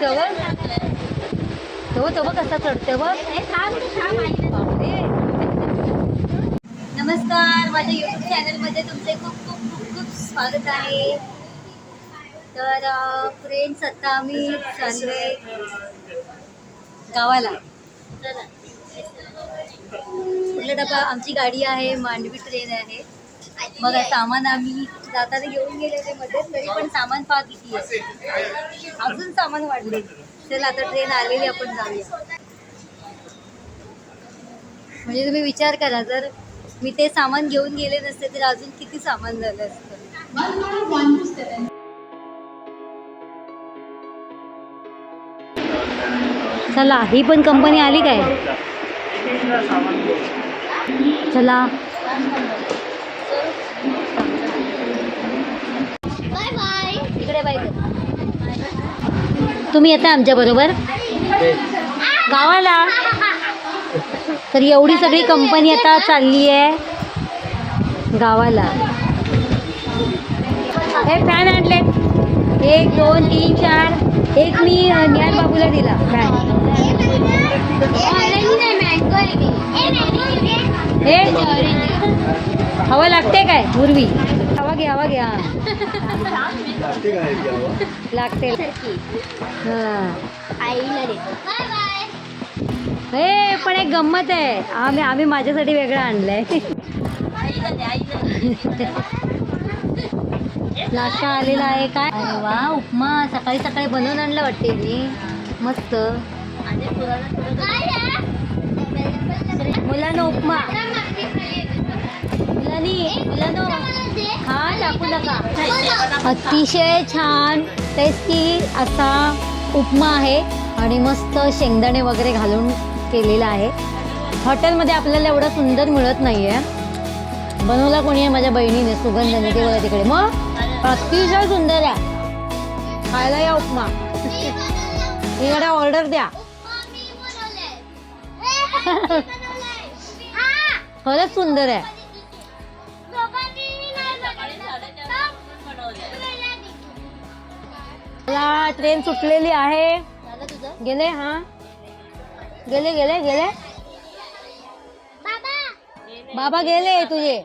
तो बघ. तो तो बघ कसा चढतो बापरे. नमस्कार. माझ्या युट्यूब चॅनलमध्ये तुमचे खूप खूप खूप खूप स्वागत आहे. तर फ्रेंड्स आता आम्ही चाललोय गावाला. डबा? आमची गाडी आहे मांडवी ट्रेन आहे. मग सामान आम्ही जाताना घेऊन गेलेले मध्ये तरी पण सामान पहा किती आहे? अजून सामान वाढले. चल आता ट्रेन आलेली आपण जाऊया. म्हणजे तुम्ही विचार करा जर मी ते सामान घेऊन गेले नसते तर अजून किती सामान झालं असतं? चला ही पण कंपनी आली काय? चला. तुम्ही येता आमच्या बरोबर? गावाला? तर एवढी सगळी कंपनी आता चालली आहे. गावाला. हे फॅन आणले. एक दोन तीन चार. एक मी ज्ञान बाबूला दिला. फॅन हे? हवं लागते काय? पूर्वी हवा घ्या. लागते हां बाय बाय. पण एक गंमत आहे. आम्ही आम्ही माझ्यासाठी वेगळं आणलंय. नाश्ता आलेला आहे. काय? वा उपमा. सकाळी सकाळी बनवून आणलं वाटते मी मस्त. मुलांना उपमा. अतिशय छान टेस्टी असा उपमा आहे आणि मस्त शेंगदाणे वगैरे घालून केलेला आहे. हॉटेलमध्ये आपल्याला एवढं सुंदर मिळत नाही आहे बनवला कोणी आहे माझ्या बहिणीने सुगंधाने ते बघा तिकडे. मग अतिशय सुंदर आहे. खायला या उपमा. इकडे ऑर्डर द्या. खरंच सुंदर आहे. मला ट्रेन सुटलेली आहे. गेले हा. गेले गेले गेले. बाबा! गेले तुझे.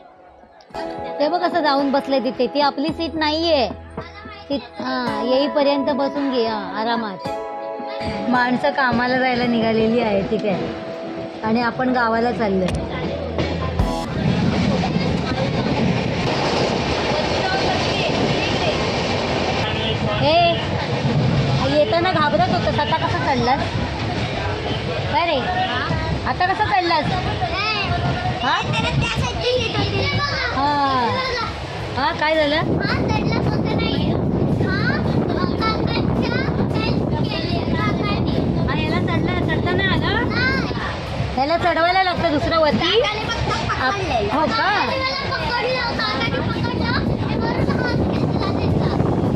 ते बघ कसं जाऊन बसले तिथे. ती आपली सीट नाहीये. ती हा येईपर्यंत बसून घे हा आरामात. माणसं कामाला जायला निघालेली आहे ठीक आहे. आणि आपण गावाला चाललोय. हे येताना घाबरत होतं. आता कसं चढलास काय रे आता कसं चढलास हा? हा. हा काय झालं? याला चढला चढता नाही आलं? ह्याला चढवायला लागतं दुसरं वरती. हो का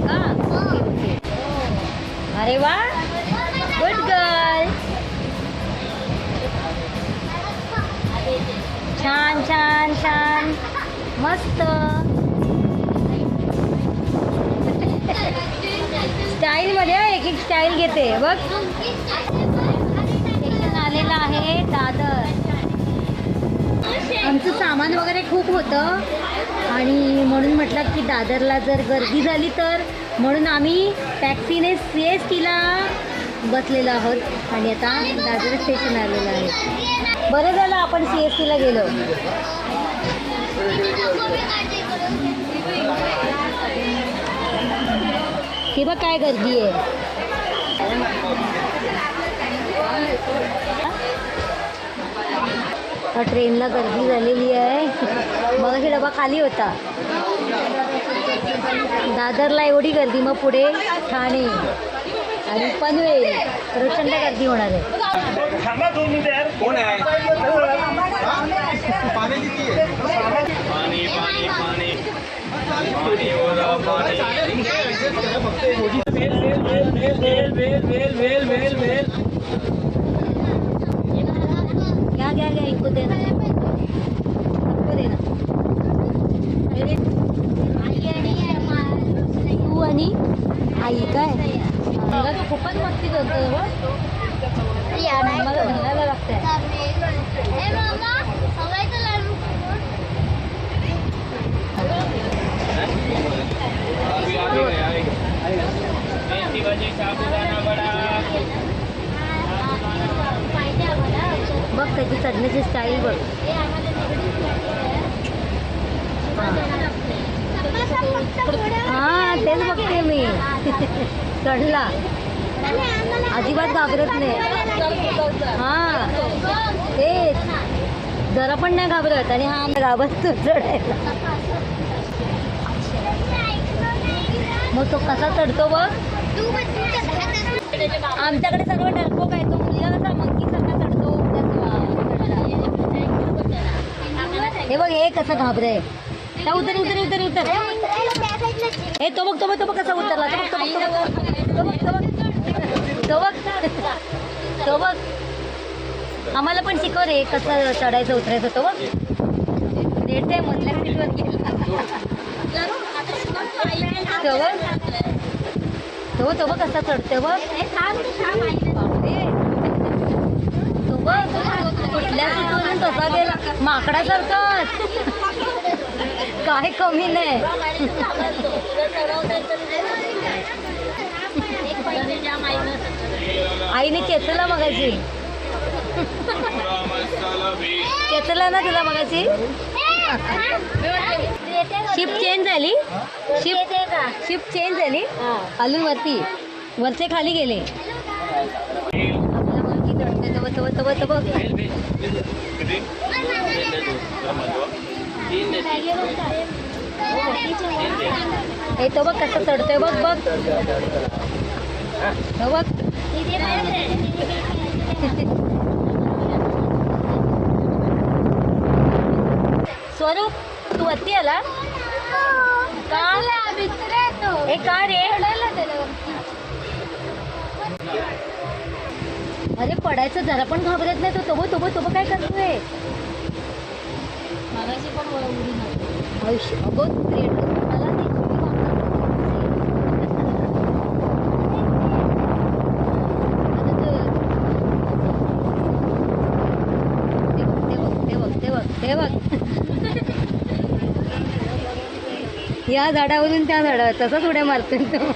हा अरे वा. गुड गर्ल छान छान छान. मस्त. स्टाईल मध्ये एक एक स्टाईल घेते. बघ. आलेला आलेलं आहे दादर आमचं सामान वगैरे खूप होतं. आणि म्हणून म्हटलं की दादरला जर गर्दी झाली तर म्हणून आम्ही टॅक्सीने सी एस टीला बसलेलो आहोत. आणि आता दादर स्टेशन आलेलं आहे. बरं झालं आपण सी एस टीला गेलो. हे बघ काय गर्दी आहे. आता ट्रेनला गर्दी झालेली आहे मग डबा खाली होता दादरला एवढी गर्दी मग पुढे ठाणे आणि पनवेल प्रचंड गर्दी होणार आहे थांबा दोन मिनिटं यार कोण आहे पाणी किती आहे पाणी पाणी पाणी पाणी ओला पाणी वेल वेल वेल वेल वेल वेल घ्या घ्या घ्या इकडे दे ना. इकडे दे ना. तू आणि आई काय? खूपच मस्ती करतो हो. मला घालायला लागतंय. हवायचं बघ त्याची चढण्याची स्टाईल बघ. हा तेच बघते मी. चढला. अजिबात घाबरत नाही. हा तेच. जरा पण नाही घाबरत आणि हा घाबरतो चढायला. मग तो कसा चढतो बघ. आमच्याकडे सर्व डरपोक आहे तो मुलगा कसा मग सारखा चढतो हे बघ हे कसं घाबरे. त्या उतर उतर उतर उतर. हे तो बघ तो बघ तो बघ कसा उतरला. तो बघ तो बघ तो बघ. तो बघ तो बघ. तो बघ. आम्हाला पण शिकव रे कसं चढायचं उतरायचं. तो बघ. रेट आहे मधल्या सीटवर गेला. तो बघ. तो तो बघ कसा चढते बघ बापरे. तो बघ कुठल्या सीटवरून तसा गेला माकडासारखाच काय कमी नाही. आईने खेचला मगाशी खेचला ना तुला मगाशी शिफ्ट चेंज झाली. शिफ्ट शिफ्ट चेंज झाली. अजून वरती. वरचे खाली गेले. तव तव तव हे तो बघ कसं चढतोय बघ बघ. बघ. स्वरूप तू वरती आला? का हे का रे? अरे पडायचं जरा पण घाबरत नाही तो. तोबो तोबो तोबो काय करतोय? आयुष्य ते बघ, ते बघ. या झाडावरून त्या झाडावर तसंच उड्या मारतोय तो.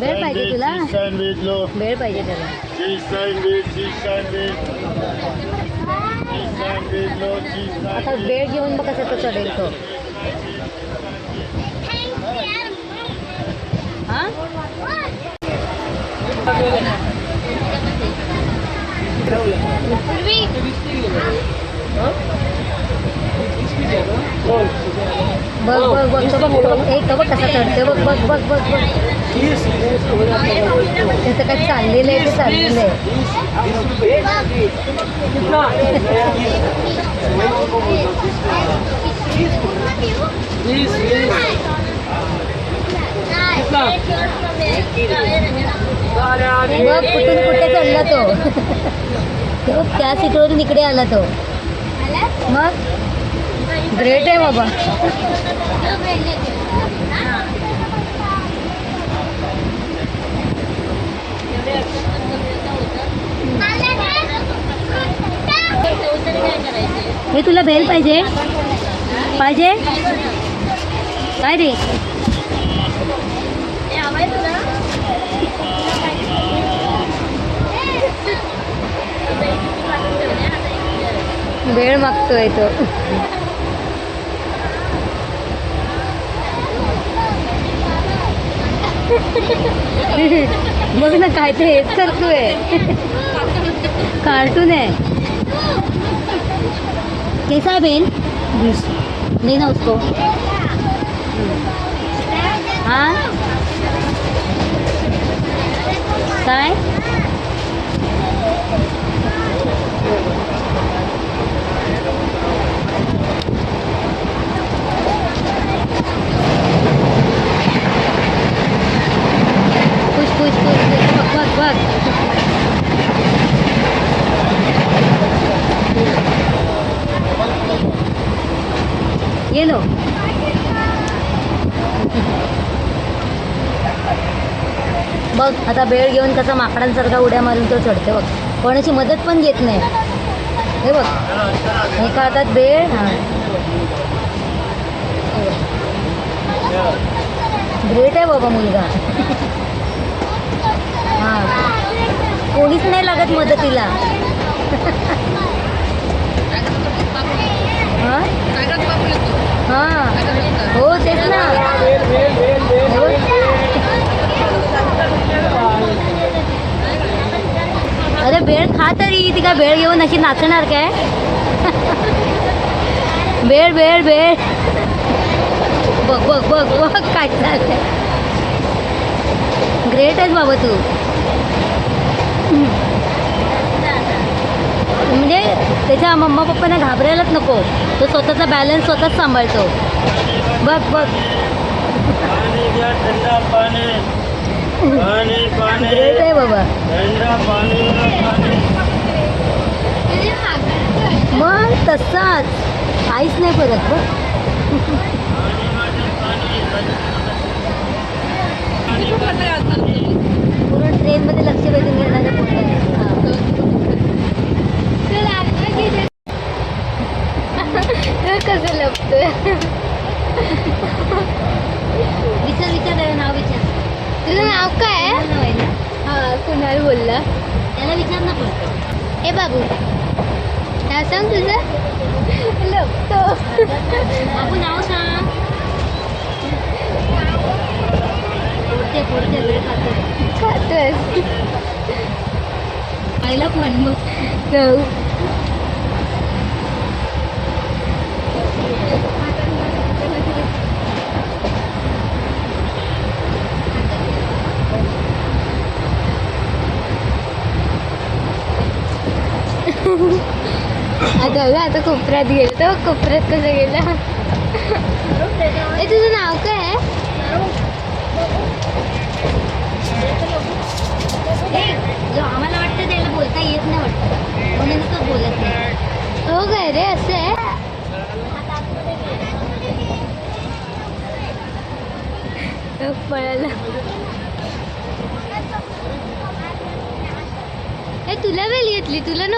वेळ पाहिजे तुला सँडविच लो पाहिजे त्याला cheese sandwich cheese sandwich cheese sandwich low cheese आता वेळ घेऊन बघ कसं तो चढेल तो हा बघ बघ बघ बघ तो बघ ए तो बघ कसा चढते बघ बघ बघ बघ बघ त्याचं काय चाललेलं आहे ते चाललेलं आहे? बघ कुठून कुठे चढला तो? तो त्या सीटवरून इकडे आला तो. मग? ग्रेट आहे बाबा. हे तुला बेल पाहिजे. पाहिजे? काय रे? वेळ मागतोय तो. बघ ना काय ते हेच करतोय. कार्टून आहे. कैसा है बेन? लेना उसको. हाँ? काय? पुश पुश पुश बघ बघ बघ ये लो बघ आता बेळ घेऊन कसा माकडांसारखा उड्या मारून तो चढते बघ. कोणाची मदत पण घेत नाही. हे बघ. एका हातात बेळ? हां. ग्रेट आहे बाबा मुलगा. हां कोणीच नाही लागत मदतीला. हां? हां. हो तेच ना. अरे भेळ खा तरी. ती का भेळ घेऊन अशी नाचणार काय? भेळ भेळ भेळ बघ बघ बघ बघ काय चाललंय. ग्रेट आहेस बाबा तू. म्हणजे त्याच्या मम्मा पप्पांना घाबरायलाच नको. तो स्वतःचा बॅलन्स स्वतःच सांभाळतो. बघ बघ. ग्रेट आहे बाबा. थंडा पाणी पाणी. मग तसाच. काहीच नाही फरक बघ. पूर्ण ट्रेनमध्ये लक्ष वेधून घेणारे. हा. कसं लपतोय? विचार विचार नाव विचार. तुझं नाव काय? काय? हा कुणाल बोलला. त्याला विचार ना पण ए बाबू. नाव सांग तुझं. लपतो. बाबू नाव सांग. खातोय. खातोय आईला पण मग go. आता बघा आता कोपऱ्यात गेलो तर कोपऱ्यात कसं गेलं तुझं नाव काय आहे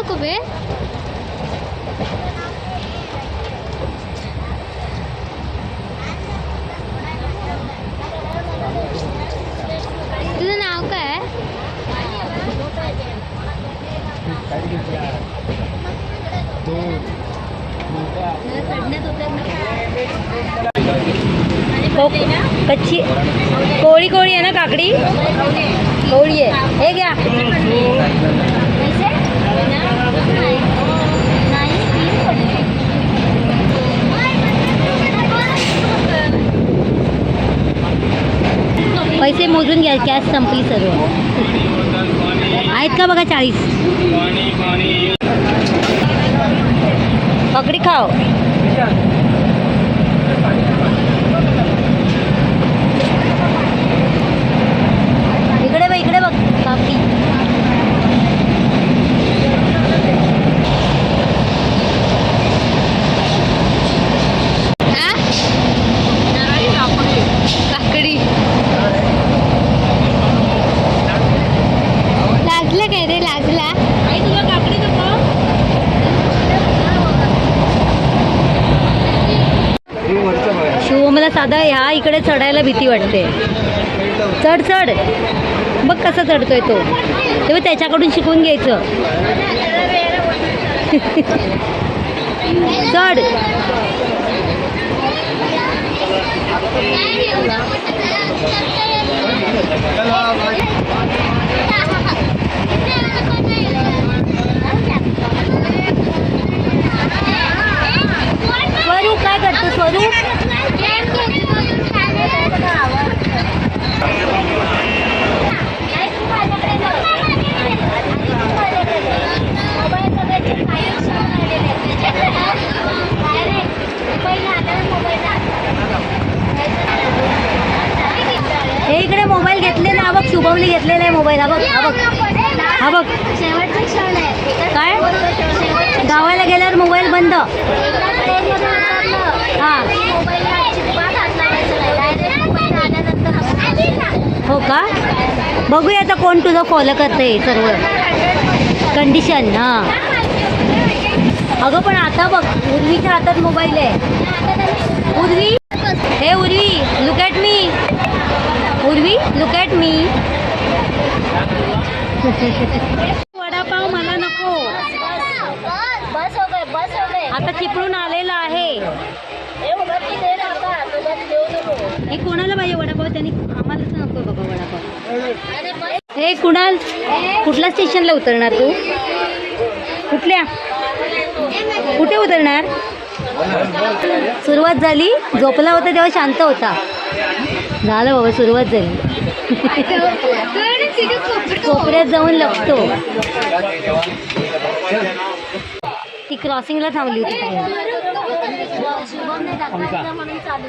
बे तुझं नाव काय आहे. कच्ची। कोळी कोळी आहे ना काकडी? कोळी आहे हे। घ्या पैसे मोजून घ्या कॅश संपली सर्व आहेत का बघा चाळीस? पकडी खाव इकडे बघ इकडे बघ काकी आ? काकडी लाजला काय रे लाजला आई तुला काकडी नको शिवमला साधा ह्या इकडे चढायला भीती वाटते. चढ चढ. बघ कसा चढतोय तो. तेव्हा त्याच्याकडून शिकून घ्यायचं. चढ. स्वरूप काय करतो स्वरूप हे इकडे मोबाईल घेतलेला हा बघ शुभमली घेतलेला आहे मोबाईल हा बघ हा बघ हा बघ शेवटचा क्षण आहे काय शेवटचा गावाला गेल्यावर मोबाईल बंद हा हा मोबाईल अजिबात हात लावायचा नाही डायरेक्ट बघूया आता कोण तुझं फॉलो करते सर्व. कंडिशन हां. अगं पण आता बघ उर्वीच्या हातात मोबाईल आहे. उर्वी? हे Urvi look at me Urvi look at me vada pav मला नको. बस हो गए बस हो गए आता चिपळून आलेला आहे. हे कोणाला पाहिजे वडापाव? त्यांनी आम्हालाच नको बाबा वडापाव अरे बस हे कुणाल कुठल्या स्टेशनला उतरणार तू? कुठल्या? कुठे उतरणार? सुरुवात झाली झोपला होता तेव्हा शांत होता. झालं बाबा सुरुवात झाली. कोपऱ्यात जाऊन लपतो. ती क्रॉसिंगला थांबली होती.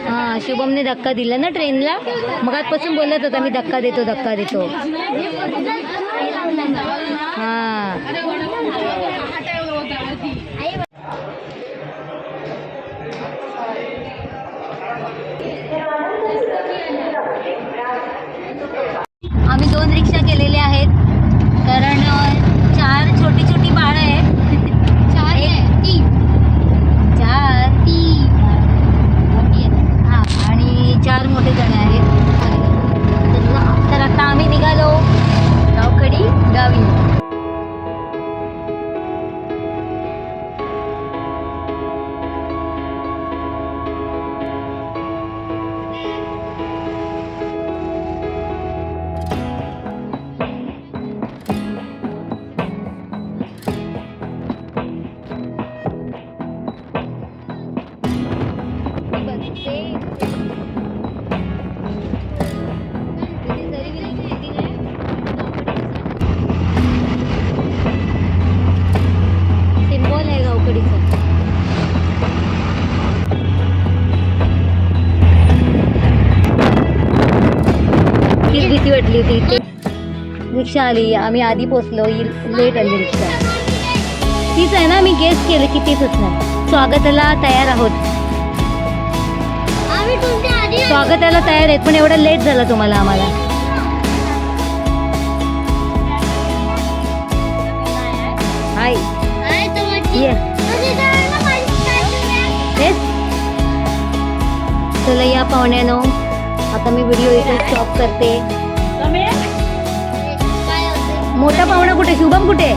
हां शुभमने धक्का दिला ना ट्रेनला? मग आजपासून बोलत होता मी धक्का देतो धक्का देतो. हां. आम्ही दोन रिक्षा केलेल्या आहेत कारण चार छोटी छोटी बाळं आहेत. मोठे जण आहेत. तर- आता आम्ही निघालो गावकडी गावी. रिक्षा आली आम्ही आधी पोचलो लेट आली रिक्षा. तीच आहे ना मी गेस केलं की तीच असणार स्वागताला तयार आहोत. स्वागताला तयार आहेत पण एवढा लेट झाला तुम्हाला आम्हाला. हाय चला या पाहुण्यानो. आता मी व्हिडिओ इथे स्टॉप करते. मोठा पाहुणा कुठे शुभम कुठे